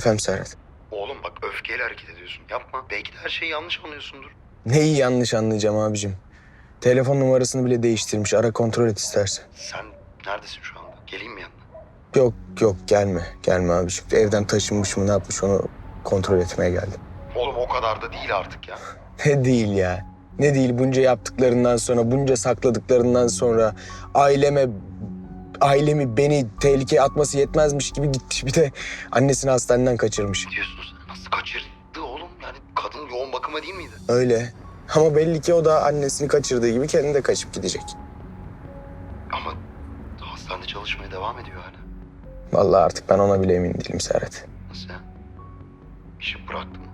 Efendim Serhat. Oğlum bak öfkeyle hareket ediyorsun. Yapma. Belki de her şeyi yanlış anlıyorsundur. Neyi yanlış anlayacağım abicim? Telefon numarasını bile değiştirmiş. Ara kontrol et istersen. Sen neredesin şu anda? Geleyim mi yanına? Yok yok gelme. Gelme abicim. Evden taşınmış mı ne yapmış onu kontrol etmeye geldim. Oğlum o kadar da değil artık ya. Ne değil ya. Ne değil bunca yaptıklarından sonra, bunca sakladıklarından sonra aileme ailemi beni tehlikeye atması yetmezmiş gibi gitti. Bir de annesini hastaneden kaçırmış. Ne diyorsun sen? Nasıl kaçırdı oğlum? Yani kadın yoğun bakıma değil miydi? Öyle. Ama belli ki o da annesini kaçırdığı gibi kendi de kaçıp gidecek. Ama hastanede çalışmaya devam ediyor hala. Vallahi artık ben ona bile emin değilim Serhat. Nasıl ya? İşi bıraktı mı?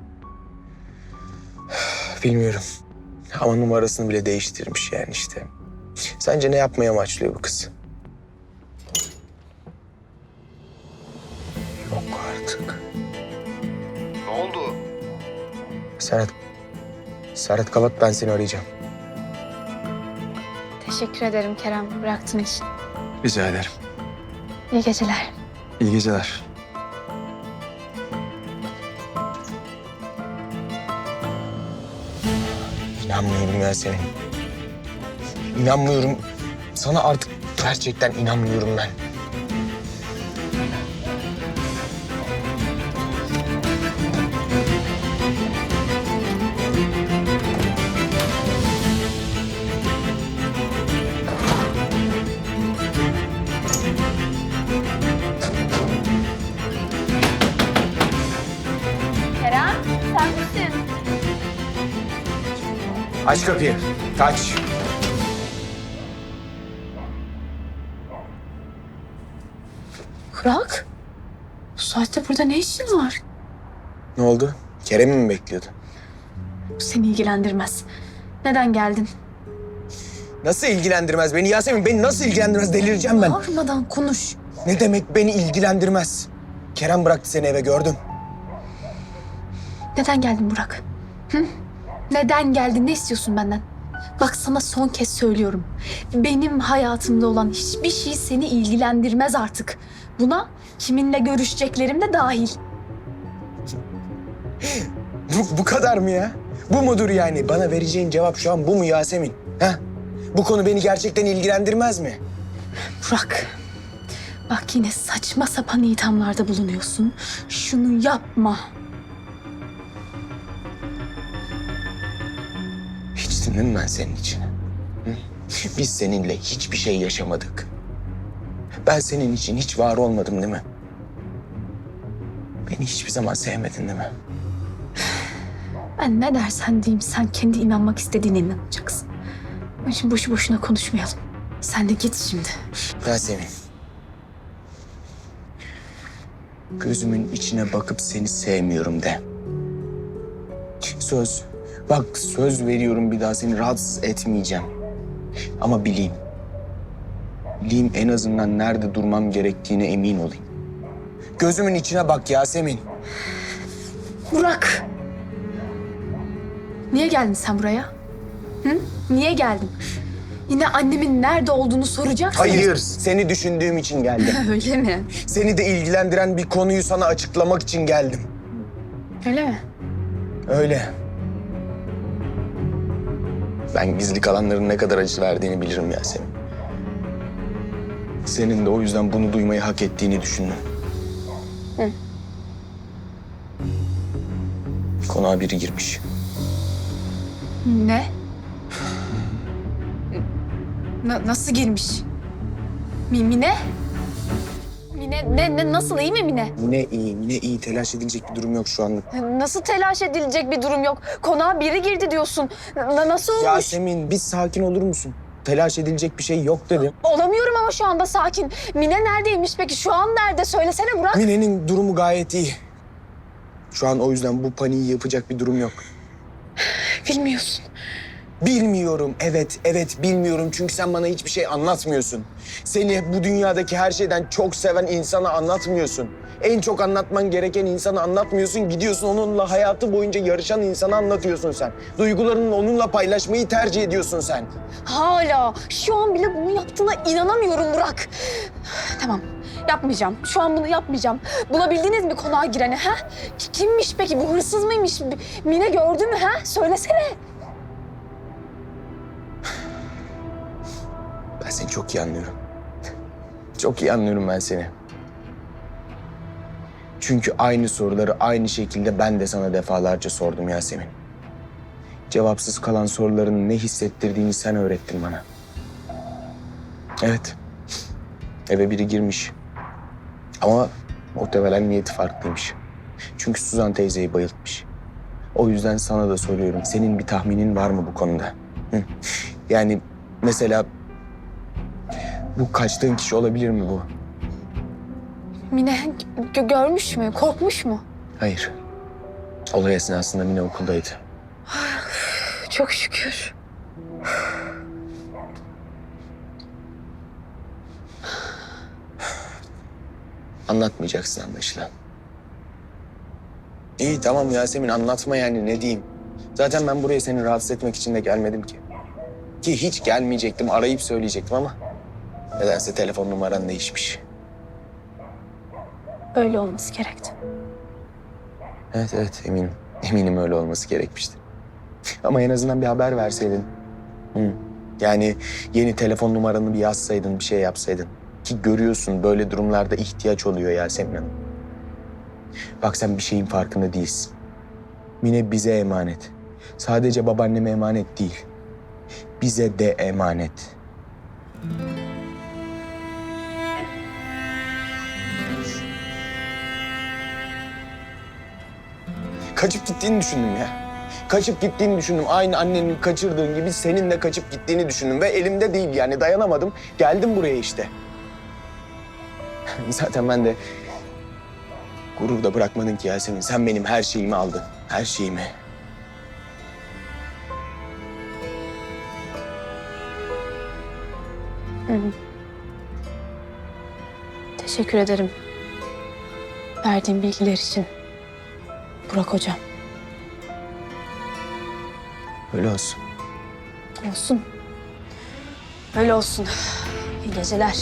Bilmiyorum. Ama numarasını bile değiştirmiş yani işte. Sence ne yapmaya amaçlıyor bu kız? Serhat. Serhat kapat ben seni arayacağım. Teşekkür ederim Kerem bıraktığın için. Rica ederim. İyi geceler. İyi geceler. İnanmıyorum ya senin. İnanmıyorum. Sana artık gerçekten inanmıyorum ben. Aç kapıyı. Kaç. Burak? Bu saatte burada ne işin var? Ne oldu? Kerem'i mi bekliyordun? Bu seni ilgilendirmez. Neden geldin? Nasıl ilgilendirmez beni Yasemin? Beni nasıl ilgilendirmez? Delireceğim ben. Bağırmadan konuş. Ne demek beni ilgilendirmez? Kerem bıraktı seni eve gördüm. Neden geldin Burak? Hı? Neden geldin? Ne istiyorsun benden? Bak sana son kez söylüyorum. Benim hayatımda olan hiçbir şey seni ilgilendirmez artık. Buna kiminle görüşeceklerim de dahil. Bu, bu kadar mı ya? Bu mudur yani? Bana vereceğin cevap şu an bu mu Yasemin? Ha? Bu konu beni gerçekten ilgilendirmez mi? Burak, bak yine saçma sapan ithamlarda bulunuyorsun. Şunu yapma. Dinledim ben senin için. Hı? Biz seninle hiçbir şey yaşamadık. Ben senin için hiç var olmadım değil mi? Beni hiçbir zaman sevmedin değil mi? Ben ne dersen diyeyim sen kendi inanmak istediğine inanacaksın. Onun için boşu boşuna konuşmayalım. Sen de git şimdi. Yasemin. Gözümün içine bakıp seni sevmiyorum de. Söz. Bak söz veriyorum bir daha seni rahatsız etmeyeceğim. Ama bileyim. Bileyim en azından nerede durmam gerektiğine emin olayım. Gözümün içine bak Yasemin. Burak! Niye geldin sen buraya? Hı? Niye geldin? Yine annemin nerede olduğunu soracaksın. Hayır, seni düşündüğüm için geldim. Öyle mi? Seni de ilgilendiren bir konuyu sana açıklamak için geldim. Öyle mi? Öyle. Ben gizli kalanların ne kadar acı verdiğini bilirim Yasemin. Senin de o yüzden bunu duymayı hak ettiğini düşündüm. Hı. Konağa biri girmiş. Ne? Na- nasıl girmiş? Mi- Mine? Mine ne, ne nasıl iyi mi Mine? Ne iyi, ne iyi. Telaş edilecek bir durum yok şu anlık. Nasıl telaş edilecek bir durum yok? Konağa biri girdi diyorsun. Na- nasıl olmuş? Yasemin, bir sakin olur musun? Telaş edilecek bir şey yok dedim. Olamıyorum ama şu anda sakin. Mine neredeymiş peki? Şu an nerede? Söylesene Burak. Mine'nin durumu gayet iyi. Şu an o yüzden bu paniği yapacak bir durum yok. Bilmiyorsun. Bilmiyorum. Evet, evet bilmiyorum. Çünkü sen bana hiçbir şey anlatmıyorsun. Seni bu dünyadaki her şeyden çok seven insana anlatmıyorsun. En çok anlatman gereken insanı anlatmıyorsun. Gidiyorsun onunla hayatı boyunca yarışan insana anlatıyorsun sen. Duygularını onunla paylaşmayı tercih ediyorsun sen. Hala şu an bile bunu yaptığına inanamıyorum Burak. Tamam. Yapmayacağım. Şu an bunu yapmayacağım. Bulabildiniz mi konağa gireni ha? Ki- Kimmiş peki? Bu hırsız mıymış? Mine gördü mü ha? Söylesene. Seni çok iyi anlıyorum. Çok iyi anlıyorum ben seni. Çünkü aynı soruları aynı şekilde ben de sana defalarca sordum Yasemin. Cevapsız kalan soruların ne hissettirdiğini sen öğrettin bana. Evet. Eve biri girmiş. Ama muhtemelen niyeti farklıymış. Çünkü Suzan teyzeyi bayıltmış. O yüzden sana da soruyorum. Senin bir tahminin var mı bu konuda? Yani mesela bu kaçtığın kişi olabilir mi bu? Mine gö- görmüş mü? Korkmuş mu? Hayır. Olay esnasında Mine okuldaydı. Çok şükür. Anlatmayacaksın anlaşılan. İyi tamam Yasemin anlatma yani ne diyeyim. Zaten ben buraya seni rahatsız etmek için de gelmedim ki. Ki hiç gelmeyecektim arayıp söyleyecektim ama... Nedense telefon numaran değişmiş. Öyle olması gerekti. Evet evet eminim. Eminim öyle olması gerekmişti. Ama en azından bir haber verseydin. Hı. Yani yeni telefon numaranı bir yazsaydın, bir şey yapsaydın. Ki görüyorsun böyle durumlarda ihtiyaç oluyor Yasemin Hanım. Bak sen bir şeyin farkında değilsin. Mine bize emanet. Sadece babaanneme emanet değil. Bize de emanet. Kaçıp gittiğini düşündüm ya. Kaçıp gittiğini düşündüm. Aynı annenin kaçırdığın gibi senin de kaçıp gittiğini düşündüm. Ve elimde değil yani dayanamadım. Geldim buraya işte. Zaten ben de gurur da bırakmadın ki Yasemin. Sen benim her şeyimi aldın. Her şeyimi. Teşekkür ederim. Verdiğin bilgiler için. Burak hocam. Öyle olsun. Olsun. Öyle olsun. İyi geceler.